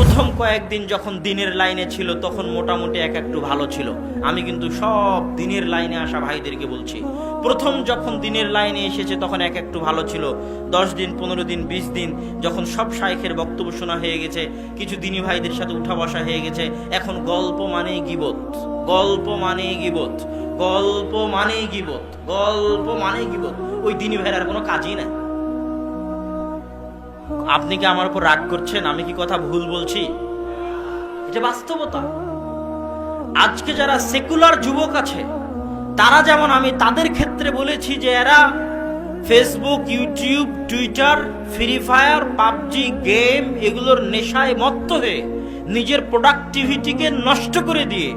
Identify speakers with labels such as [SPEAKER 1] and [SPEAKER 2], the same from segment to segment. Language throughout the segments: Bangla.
[SPEAKER 1] প্রথম কয়েকদিন যখন দিনের লাইনে ছিল, তখন মোটামুটি এক একটু ভালো ছিল। আমি কিন্তু সব দিনের লাইনে আসা ভাইদেরকে বলছি। প্রথম যখন দিনের লাইনে এসেছে, তখন এক একটু ভালো ছিল। দশ দিন, পনেরো দিন, বিশ দিন, যখন সব শাইখের বক্তব্য শোনা হয়ে গেছে, কিছু দিনী ভাইদের সাথে উঠা বসা হয়ে গেছে। এখন গল্প মানেই গিবত। গল্প মানেই গিবত। গল্প মানেই গিবত। গল্প মানেই গিবত। ওই দিনী ভাইয়ের আর কোনো কাজই নাই। আপনি কি আমার উপর রাগ করছেন? আমি কি কথা ভুল বলছি? এটা বাস্তবতা। আজকে যারা সেকুলার যুবক আছে, তারা যেমন আমি তাদের ক্ষেত্রে বলেছি যে এরা Facebook, YouTube, Twitter, Free Fire, PUBG, game এগুলোর নেশায় মত্ত হয়ে নিজের প্রোডাক্টিভিটিকে নষ্ট করে দিয়ে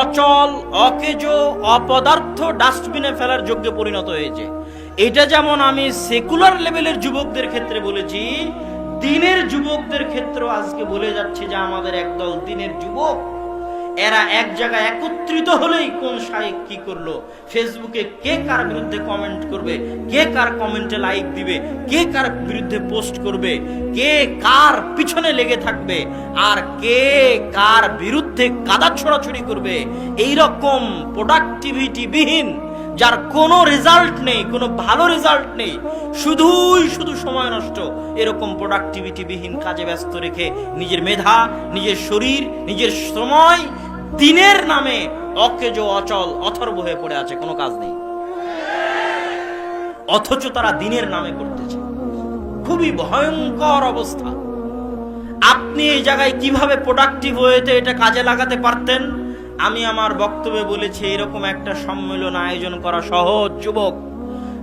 [SPEAKER 1] অচল, অকেজ, অপদার্থ ডাস্টবিনে ফেলার যোগ্য পরিণত হয়েছে। এটা যেমন আমি সেকুলার লেভেলের যুবকদের ক্ষেত্রে বলেছি দিনের যুবকদের ক্ষেত্রেও আজকে বলে যাচ্ছে যে আমাদের একদল দিনের যুবক, এরা এক জায়গায় একত্রিত হলেই কোন শায়েক কি করল? ফেসবুকে কে কার বিরুদ্ধে কমেন্ট করবে? কে কার কমেন্টে লাইক দিবে? কে কার বিরুদ্ধে পোস্ট করবে? কে কার পিছনে লেগে থাকবে? আর কে কার বিরুদ্ধে কাদা ছড়াছড়ি করবে? এই রকম প্রোডাক্টিভিটি বিহীন যার কোনো রেজাল্ট নেই, কোনো ভালো রেজাল্ট নেই, শুধুই শুধু সময় নষ্ট। এরকম প্রোডাক্টিভিটি বিহীন কাজে ব্যস্ত রেখে নিজের মেধা, নিজের শরীর, নিজের সময় দিনের নামে অকেজ অচল, অথর্ব হয়ে পড়ে আছে, কোনো কাজ নেই। অথচ তারা দিনের নামে করতেছে। খুবই ভয়ঙ্কর অবস্থা। আপনি এই জায়গায় কীভাবে প্রোডাক্টিভ হয়েতে এটা কাজে লাগাতে পারতেন? আমি আমার বক্তব্যে বলেছি, এরকম একটা সম্মেলন আয়োজন করা সহজ, যুবক।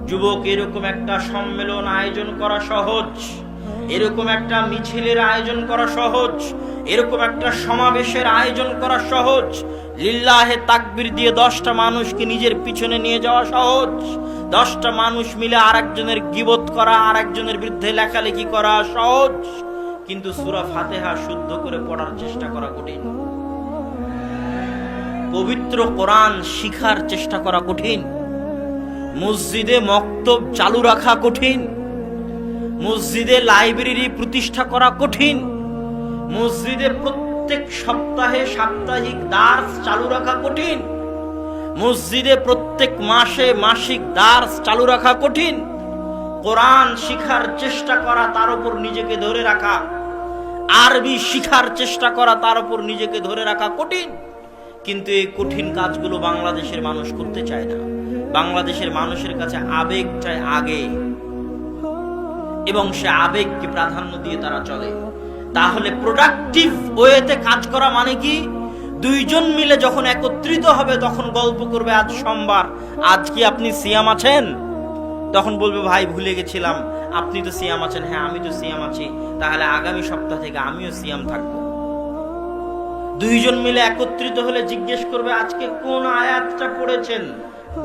[SPEAKER 1] যুবক, এরকম একটা সম্মেলন আয়োজন করা সহজ। এরকম একটা মিছিলের আয়োজন করা সহজ। এরকম একটা সমাবেশের আয়োজন করা সহজ। লিল্লাহে তাকবির দিয়ে দশটা মানুষকে নিজের পিছনে নিয়ে যাওয়া সহজ। দশটা মানুষ মিলে আরেকজনের গিবত করা, আরেকজনের বিরুদ্ধে লেখালেখি করা সহজ। কিন্তু সুরা ফাতেহা শুদ্ধ করে পড়ার চেষ্টা করা কঠিন। পবিত্র কোরআন শিখার চেষ্টা করা কঠিন। মসজিদে মক্তব চালু রাখা কঠিন। মসজিদে লাইব্রেরি প্রতিষ্ঠা করা কঠিন। মসজিদে প্রত্যেক সপ্তাহে সাপ্তাহিক দার্স চালু রাখা কঠিন। মসজিদে প্রত্যেক মাসে মাসিক দার্স চালু রাখা কঠিন। কোরআন শিখার চেষ্টা করা তার উপর নিজেকে ধরে রাখা। আরবি শিখার চেষ্টা করা তার উপর নিজেকে ধরে রাখা কঠিন। কিন্তু এই কঠিন কাজগুলো বাংলাদেশের মানুষ করতে চায় না। বাংলাদেশের মানুষের কাছে আবেগ চায় আগে। এবং সে আবেগকে প্রাধান্য দিয়ে তারা চলে। তাহলে প্রোডাক্টিভ ওয়েতে কাজ করা মানে কি? দুইজন মিলে যখন একত্রিত হবে, তখন গল্প করবে, আজ সোমবার, আজ কি আপনি সিয়াম আছেন? তখন বলবে, ভাই, ভুলে গেছিলাম। আপনি তো সিয়াম আছেন। হ্যাঁ আমি তো সিয়াম আছি। তাহলে আগামী সপ্তাহ থেকে আমিও সিয়াম থাকব। দুইজন মিলে একত্রিত হলে জিজ্ঞেস করবে, আজকে কোন আয়াতটা পড়েছেন?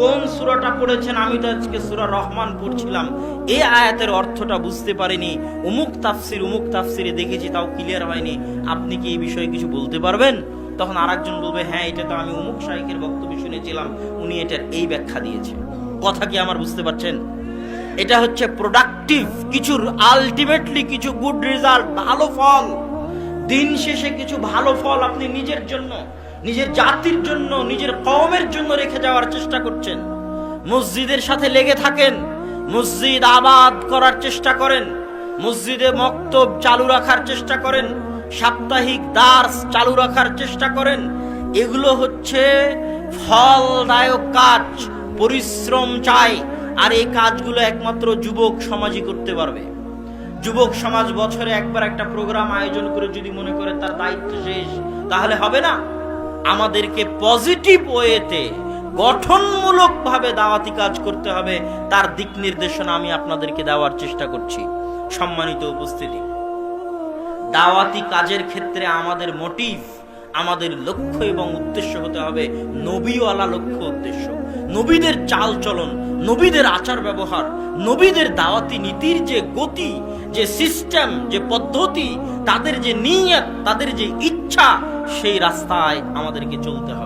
[SPEAKER 1] কোন সূরাটা পড়েছেন? আমি তো আজকে সুরা রহমান পড়ছিলাম। এই আয়াতের অর্থটা বুঝতে পারিনি। উমুক তাফসির, উমুক তাফসিরে দেখেছি, তাও ক্লিয়ার হয়নি। আপনি কি এই বিষয়ে কিছু বলতে পারবেন? তখন আরেকজন বলবে হ্যাঁ এটা তো আমি উমুক শাইকের বক্তব্য শুনেছিলাম। উনি এটার এই ব্যাখ্যা দিয়েছে কথা কি আমার বুঝতে পারছেন? এটা হচ্ছে প্রোডাক্টিভ কিছু আলটিমেটলি কিছু গুড রেজাল্ট ভালো ফল। দিন শেষে কিছু ভালো ফল আপনি নিজের জন্য, নিজের জাতির জন্য, নিজের কওমের জন্য রেখে যাওয়ার চেষ্টা করছেন। মসজিদের সাথে লেগে থাকেন, মসজিদ আবাদ করার চেষ্টা করেন, মসজিদে মক্তব চালু রাখার চেষ্টা করেন, সাপ্তাহিক দার্স চালু রাখার চেষ্টা করেন। এগুলো হচ্ছে ফলদায়ক কাজ, পরিশ্রম চাই, আর এই কাজগুলো একমাত্র যুবক সমাজই করতে পারবে। যুবক সমাজ বছরে একবার একটা প্রোগ্রাম আয়োজন করে যদি মনে করে তার দায়িত্ব শেষ, তাহলে হবে না? আমাদেরকে পজিটিভ ওয়েতে গঠনমূলক ভাবে দাওয়াতি কাজ করতে হবে। তার দিক নির্দেশনা আমি আপনাদেরকে দেওয়ার চেষ্টা করছি। সম্মানিত উপস্থিতি। দাওয়াতি কাজের ক্ষেত্রে আমাদের মোটিভ আমাদের লক্ষ্য এবং উদ্দেশ্য হতে হবে নবীওয়ালা লক্ষ্য উদ্দেশ্য। নবীদের চাল চলন, নবীদের আচার ব্যবহার, নবীদের দাওয়াতি নীতির যে গতি, যে সিস্টেম যে পদ্ধতি, তাদের যে নিয়ত, তাদের যে ইচ্ছা, সেই রাস্তায় আমাদেরকে চলতে হবে।